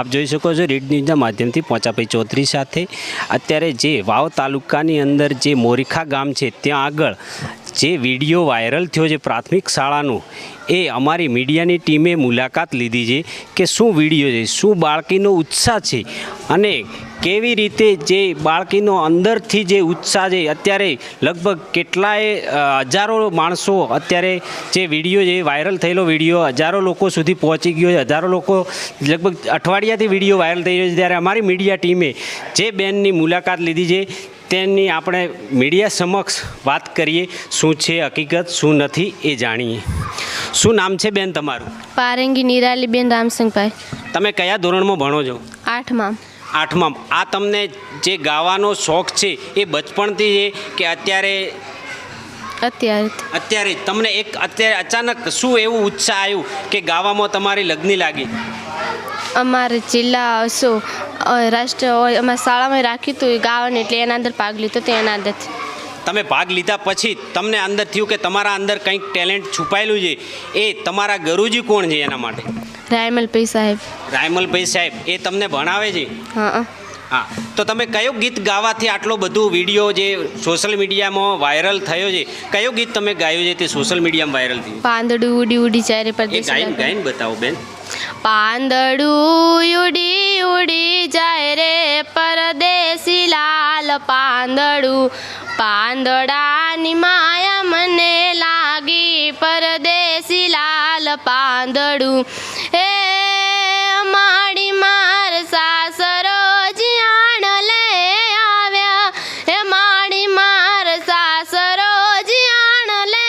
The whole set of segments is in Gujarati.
આપ જોઈ શકો છો રીડ ન્યૂઝના માધ્યમથી પોચાભાઈ ચૌધરી સાથે. અત્યારે જે વાવ તાલુકાની અંદર જે મોરીખા ગામ છે, ત્યાં આગળ જે વીડિયો વાયરલ થયો છે પ્રાથમિક શાળાનું, એ અમારી મીડિયાની ટીમે મુલાકાત લીધી છે કે શું વીડિયો છે, શું બાળકીનો ઉત્સાહ છે અને કેવી રીતે જે બાળકીનો અંદરથી જે ઉત્સાહ છે, અત્યારે લગભગ કેટલાય હજારો માણસો અત્યારે જે વીડિયો છે, વાયરલ થયેલો વીડિયો, હજારો લોકો સુધી પહોંચી ગયો છે, હજારો લોકો લગભગ અઠવાડિયાથી વીડિયો વાયરલ થઈ રહ્યો છે. ત્યારે અમારી મીડિયા ટીમે જે બેનની મુલાકાત લીધી છે તેની આપણે મીડિયા સમક્ષ વાત કરીએ શું છે હકીકત શું નથી એ જાણીએ. શું નામ છે બેન તમારું? પારંગી નિરાલીબેન રામસિંહભાઈ. તમે કયા ધોરણમાં ભણો છો? આઠમાં. આઠમાં. આ તમને જે ગાવાનો શોખ છે એ બચપણથી છે કે અત્યારે? અત્યારે અત્યારે તમને એક અત્યારે અચાનક શું એવું ઉત્સાહ આવ્યું કે ગાવામાં તમારી લગ્ન લાગી? અમારે જિલ્લા શું રાષ્ટ્ર હોય અમારી શાળામાં રાખ્યું હતું એ ગાવાનું એટલે એના અંદર ભાગ લીધો તો એના અંદરથી તમે ભાગ લીધા પછી તમને અંદર થયું કે તમારા અંદર કંઈક ટેલેન્ટ છુપાયેલું છે એ તમારા ગરુજી કોણ છે એના માટે? રાયમલભાઈ સાહેબ. રાયમલભાઈ સાહેબ એ તમને ભણાવે છે? હા હા. તો તમે કયો ગીત ગાવાથી આટલો બધું વીડિયો જે સોશિયલ મીડિયામાં વાયરલ થયો છે કયો ગીત તમે ગાયું છે તે સોશિયલ મીડિયામાં વાયરલ થયું? પાંદડું ઉડી ઉડી જાય પર ગાઈને ગાઈને બતાવો બેન. પાંદડું ઉડી ઉડી જાય રે પરદેશી લાલ પાંદડું. પાંદડાની માયા મને લાગી પરદેશી લાલ પાંદડું. એ માડી માર સાસરો જીયાણ લે આવ્યા. હે માડી માર સાસરો જીયાણ લે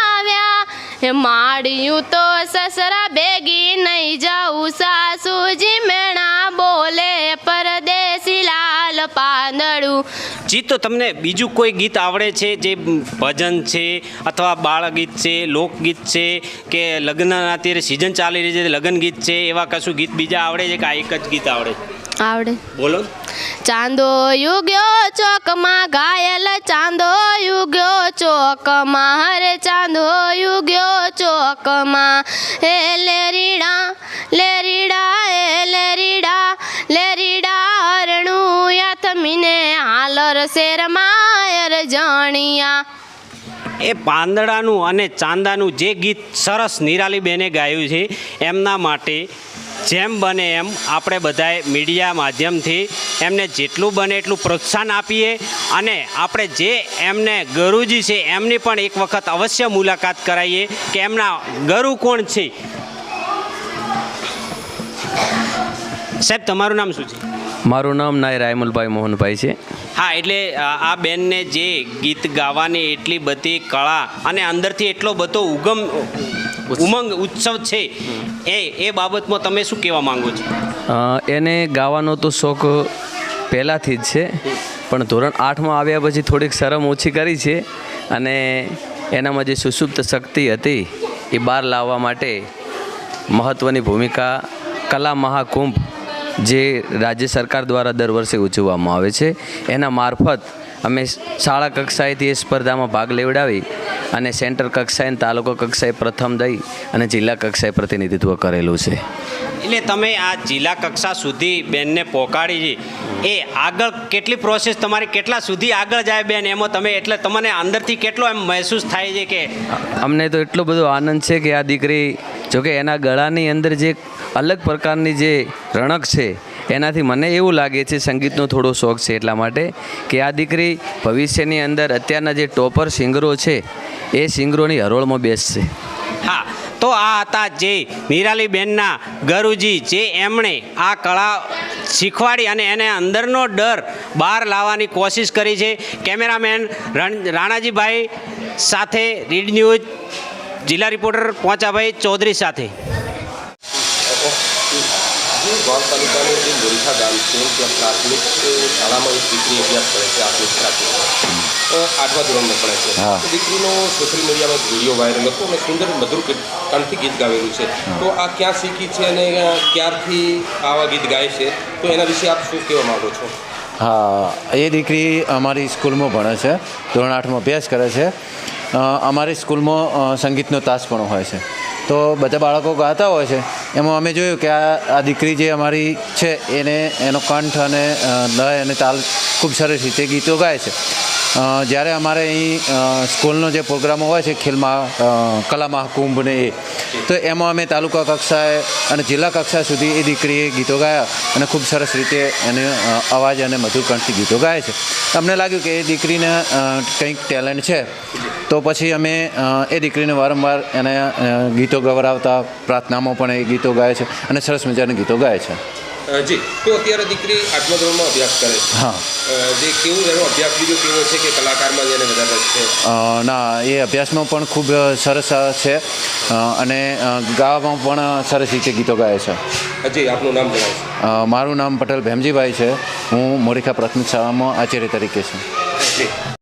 આવ્યા. હે માડ્યું તો સસરા ભેગી નહીં જાઉં સાસુજી મેણા બોલે પરદેશી લાલ પાંદડું. જી તો તમને બીજું કોઈ ગીત આવડે છે જે ભજન છે અથવા બાળગીત છે લોકગીત છે કે લગ્નના અત્યારે સિઝન ચાલી રહી છે લગ્ન ગીત છે એવા કશું ગીત બીજા આવડે છે કે આ એક જ ગીત આવડે? આવડે. બોલો. ચાંદો યુગ્યો ચોકમાં ઘાયલ ચાંદો યુગ્યો ચોકમાં. હરે ચાંદો યુગ્યો ચોકમાં. હે હાલર શેરમાયર જાણિયા. એ પાંદડાનું અને ચાંદાનું જે ગીત સરસ નિરાલી બેને ગાયું છે, એમના માટે જેમ બને એમ આપણે બધાએ મીડિયા માધ્યમથી એમને જેટલું બને એટલું પ્રોત્સાહન આપીએ અને આપણે જે એમને ગરુજી છે, એમની પણ એક વખત અવશ્ય મુલાકાત કરાવીએ કે એમના ગરુ કોણ છે. સાહેબ, તમારું નામ શું છે? મારું નામ નાય રાયમલભાઈ મોહનભાઈ છે. હા એટલે આ બેનને જે ગીત ગાવાની એટલી બધી કળા અને અંદરથી એટલો બધો ઉગમ ઉમંગ ઉત્સવ છે એ એ બાબતમાં તમે શું કહેવા માંગો છો? એને ગાવાનો તો શોખ પહેલાંથી જ છે પણ ધોરણ આઠમાં આવ્યા પછી થોડીક શરમ ઓછી કરી છે અને એનામાં જે સુષુપ્ત શક્તિ હતી એ બહાર લાવવા માટે મહત્ત્વની ભૂમિકા કલા મહાકુંભ જે રાજ્ય સરકાર દ્વારા દર વર્ષે ઉજવવામાં આવે છે, એના મારફત અમે શાળા કક્ષાએથી એ સ્પર્ધામાં ભાગ લેવડાવી અને સેન્ટર કક્ષાએ તાલુકા કક્ષાએ પ્રથમ દઈ અને જિલ્લા કક્ષાએ પ્રતિનિધિત્વ કરેલું છે. એટલે તમે આ જિલ્લા કક્ષા સુધી બેનને પહોંચાડી છે એ આગળ કેટલી પ્રોસેસ તમારી કેટલા સુધી આગળ જાય બેન? એમાં તમે એટલે તમને અંદરથી કેટલો એમ મહેસૂસ થાય છે કે અમને તો એટલો બધો આનંદ છે કે આ દીકરી જોકે એના ગળાની અંદર જે અલગ પ્રકારની જે રણક છે એનાથી મને એવું લાગે છે સંગીતનો થોડો શોખ છે એટલા માટે કે આ દીકરી ભવિષ્યની અંદર અત્યારના જે ટોપર સિંગરો છે એ સિંગરોની હરોળમાં બેસશે. હા તો આ હતા જે નિરાલીબેનના ગરુજી, જે એમણે આ કળા શીખવાડી અને એને અંદરનો ડર બહાર લાવવાની કોશિશ કરી છે. કેમેરામેન રણ- રાણાજીભાઈ સાથે રીડ ન્યૂઝ, જિલ્લા રિપોર્ટર પહોંચાભાઈ ચૌધરી સાથે. જે વાવ તાલુકાનું જે મોરીખા ગામ છે ત્યાં પ્રાથમિક શાળામાં એક દીકરી અભ્યાસ કરે છે આત્મિક પ્રાથમિક આઠમા ધોરણમાં ભણે છે. દીકરીનો સોશિયલ મીડિયામાં વીડિયો વાયરલ હતો અને સુંદર મધુર કંઠથી ગીત ગાવેલું છે. તો આ ક્યાં શીખી છે અને ક્યારથી આવા ગીત ગાય છે? તો એના વિશે આપ શું કહેવા માગો છો? હા એ દીકરી અમારી સ્કૂલમાં ભણે છે. ધોરણ આઠમાં અભ્યાસ કરે છે. અમારી સ્કૂલમાં સંગીતનો તાસ પણ હોય છે. તો બધા બાળકો ગાતા હોય છે. એમાં અમે જોયું કે આ આ દીકરી જે અમારી છે, એને, એનો કંઠ અને લય અને તાલ ખૂબ સરસ રીતે ગીતો ગાય છે. જ્યારે અમારે અહીં સ્કૂલનો જે પ્રોગ્રામો હોય છે ખેલમાં કલા મહાકુંભ ને એ, તો એમાં અમે તાલુકા કક્ષાએ અને જિલ્લા કક્ષા સુધી એ દીકરીએ ગીતો ગાયા અને ખૂબ સરસ રીતે એને અવાજ અને મધુર કંઠથી ગીતો ગાય છે. અમને લાગ્યું કે એ દીકરીને કંઈક ટેલેન્ટ છે. તો પછી અમે એ દીકરીને વારંવાર એને ગીતો ગવરાવતા, પ્રાર્થનામાં પણ એ ગીતો ગાય છે અને સરસ મજાના ગીતો ગાય છે. જી. તો અત્યારે દીકરી આઠમા ધોરણમાં અભ્યાસ કરે છે. હા. જે કેવું એનો અભ્યાસ બીજો કેવો છે કે કલાકારમાં જેને વધારે છે? ના એ અભ્યાસમાં પણ ખૂબ સરસ છે. અને ગાવામાં પણ સરસ રીતે ગીતો ગાય છે. હજી જી આપનું નામ જણાવશો મારું નામ પટેલ ભેમજીભાઈ છે. હું મોરીખા પ્રાથમિક શાળામાં આચાર્ય તરીકે છું.